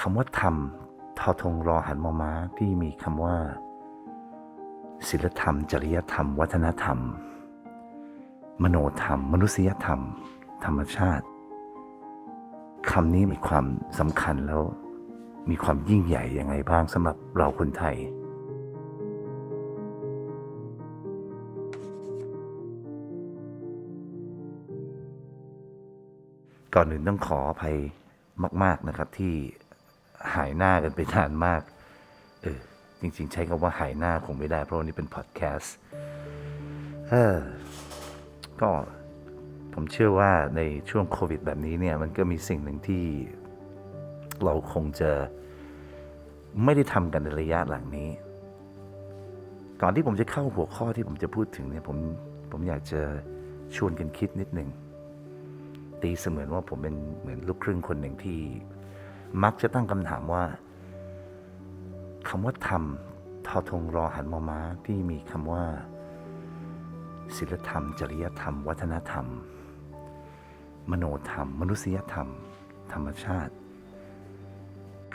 คำว่าธรรมทอทงรอหันมอม้าที่มีคำว่าศิลธรรม จริยธรรม วัฒนธรรม มโนธรรม มนุษยธรรม ธรรมชาติคำนี้มีความสำคัญแล้วมีความยิ่งใหญ่ยังไงบ้างสำหรับเราคนไทย ก่อนอื่นต้องขออภัยมาก ๆนะครับที่ หายหน้ากันไปนานมาก เออ จริง ๆ ใช้คำว่าหายหน้าคงไม่ได้ เพราะนี่เป็นพอดแคสต์เออก็ผมเชื่อว่าในช่วงโควิดแบบนี้เนี่ย มันก็มีสิ่งหนึ่งที่เราคงจะไม่ได้ทำกันในระยะหลังนี้ ก่อนที่ผมจะเข้าหัวข้อที่ผมจะพูดถึงเนี่ย ผม ผมอยากจะชวนกันคิดนิดหนึ่งตีเสมือนว่าผมเป็นเหมือนลูกครึ่งคนหนึ่งที่ มักจะตั้งคำถามว่าคำว่าธรรมทอทงรอหันมอม้าที่มีคำว่า ศิลธรรม จริยธรรม วัฒนธรรม มโนธรรม มนุษยธรรม ธรรมชาติ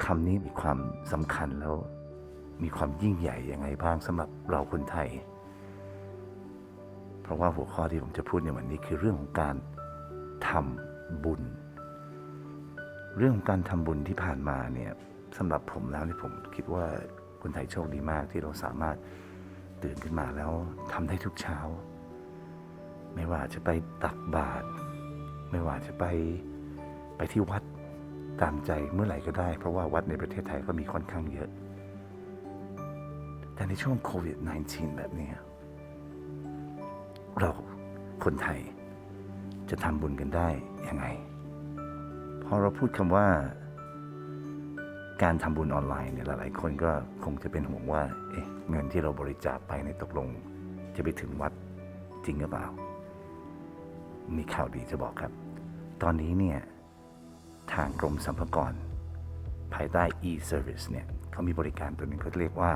คำนี้มีความสำคัญแล้วมีความยิ่งใหญ่ยังไงบ้างสำหรับเราคนไทย เพราะว่าหัวข้อที่ผมจะพูดในวันนี้คือเรื่องของการทำบุญ เรื่องของการทำบุญที่ผ่านมาเนี่ยสำหรับผมแล้วนี่ผมคิดว่าคนไทยโชคดีมากที่เราสามารถตื่นขึ้นมาแล้วทำได้ทุกเช้า ไม่ว่าจะไปตักบาตรไม่ว่าจะไปไปที่วัดตามใจเมื่อไหร่ก็ได้ เพราะว่าวัดในประเทศไทยก็มีค่อนข้างเยอะ แต่ในช่วงโควิด -19 แบบนี้ เราคนไทยจะทำบุญกันได้ยังไง อเราพูดคำว่า การทำบุญออนไลน์เนี่ยหลาย ๆ คนก็คงจะเป็นห่วงว่าเอ๊ะเงินที่เราบริจาคไปในตกลง จะไปถึงวัดจริงหรือเปล่า มีข่าวดีจะบอกครับ ตอนนี้เนี่ยทางกรมสรรพากรภายใต้ e-service เนี่ยเขามีบริการตัวหนึ่งเขาเรียกว่า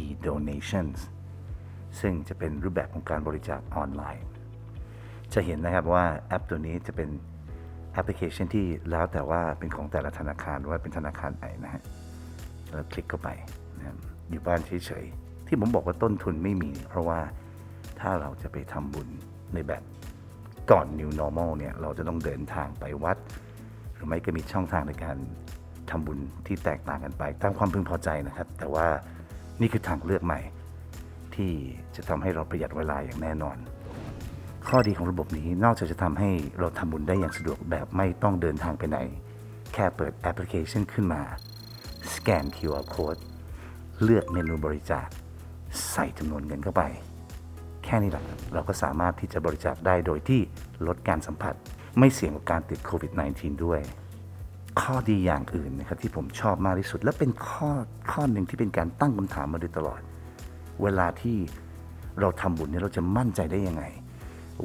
e-donations ซึ่งจะเป็นรูปแบบของการบริจาคออนไลน์ จะเห็นนะครับว่าแอปตัวนี้จะเป็น พลิเคชันที่แล้วแต่ว่าเป็นของแต่ละธนาคารว่าเป็นธนาคารไหนนะฮะแล้วคลิกเข้าไปนะครับอยู่บ้านเฉยๆที่ผมบอกว่าต้นทุนไม่มี เพราะว่าถ้าเราจะไปทำบุญในแบบก่อน New Normal เนี่ยเราจะต้องเดินทางไปวัด หรือไม่ก็มีช่องทางในการทำบุญที่แตกต่างกันไปตามความพึงพอใจนะครับ แต่ว่านี่คือทางเลือกใหม่ที่จะทำให้เราประหยัดเวลาอย่างแน่นอน ข้อดีของระบบนี้นอกจากจะทำให้เราทำบุญได้อย่างสะดวกแบบไม่ต้องเดินทางไปไหน แค่เปิดแอปพลิเคชันขึ้นมา สแกน QR code เลือกเมนูบริจาค ใส่จำนวนเงินเข้าไป แค่นี้แหละเราก็สามารถที่จะบริจาคได้โดยที่ลดการสัมผัส ไม่เสี่ยงกับการติดโควิด -19 ด้วย ข้อดีอย่างอื่นนะครับที่ผมชอบมากที่สุด และเป็นข้อข้อหนึ่งที่เป็นการตั้งคำถามมาโดยตลอด เวลาที่เราทำบุญเนี่ยเราจะมั่นใจได้ยังไง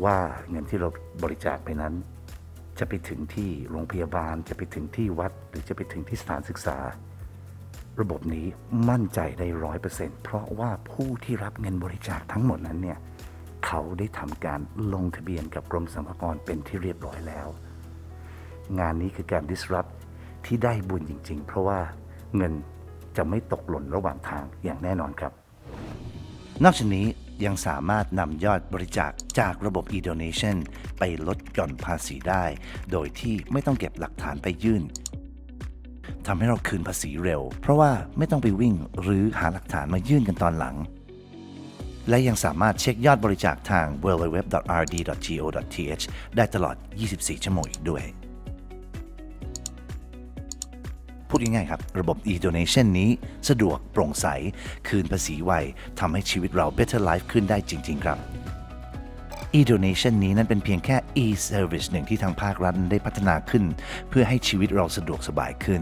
ว่าเงินที่เราบริจาคไปนั้น จะไปถึงที่โรงพยาบาล จะไปถึงที่วัด หรือจะไปถึงที่สถานศึกษา ระบบนี้มั่นใจได้ร้อยเปอร์เซ็นต์เพราะว่าผู้ที่รับเงินบริจาคทั้งหมดนั้นเนี่ยเขาได้ทำการลงทะเบียนกับกรมสรรพากรเป็นที่เรียบร้อยแล้ว งานนี้คือการ disrupt ที่ได้บุญจริง ๆ เพราะว่าเงินจะไม่ตกหล่นระหว่างทางอย่างแน่นอนครับ นอกจากนี้ ยังสามารถนำยอดบริจาคจากระบบ e-donation ไปลดหย่อนภาษีได้ โดยที่ไม่ต้องเก็บหลักฐานไปยื่นทำให้เราคืนภาษีเร็ว เพราะว่าไม่ต้องไปวิ่งหรือหาหลักฐานมายื่นกันตอนหลัง และยังสามารถเช็คยอดบริจาคทาง www.rd.go.th ได้ตลอด 24 ชั่วโมงอีกด้วย พูดง่ายๆครับ ระบบ e-donation นี้สะดวกโปร่งใส คืนภาษีไวทำให้ชีวิตเรา better life ขึ้นได้จริง ๆ ครับ e-donation นี้นั้นเป็นเพียงแค่ e-service หนึ่งที่ทางภาครัฐได้พัฒนาขึ้น เพื่อให้ชีวิตเราสะดวกสบายขึ้น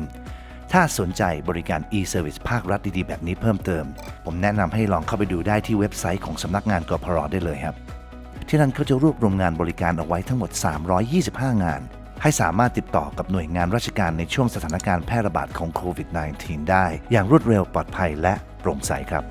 ถ้าสนใจบริการ e-service ภาครัฐดีๆ แบบนี้เพิ่มเติม ผมแนะนำให้ลองเข้าไปดูได้ที่เว็บไซต์ของสำนักงานกพรได้เลยครับ ที่นั่นเขาจะรวบรวมงานบริการเอาไว้ทั้งหมด 325 งาน ให้สามารถติดต่อกับหน่วยงานราชการในช่วงสถานการณ์แพร่ระบาดของโควิด -19 ได้ อย่างรวดเร็วปลอดภัยและโปร่งใสครับ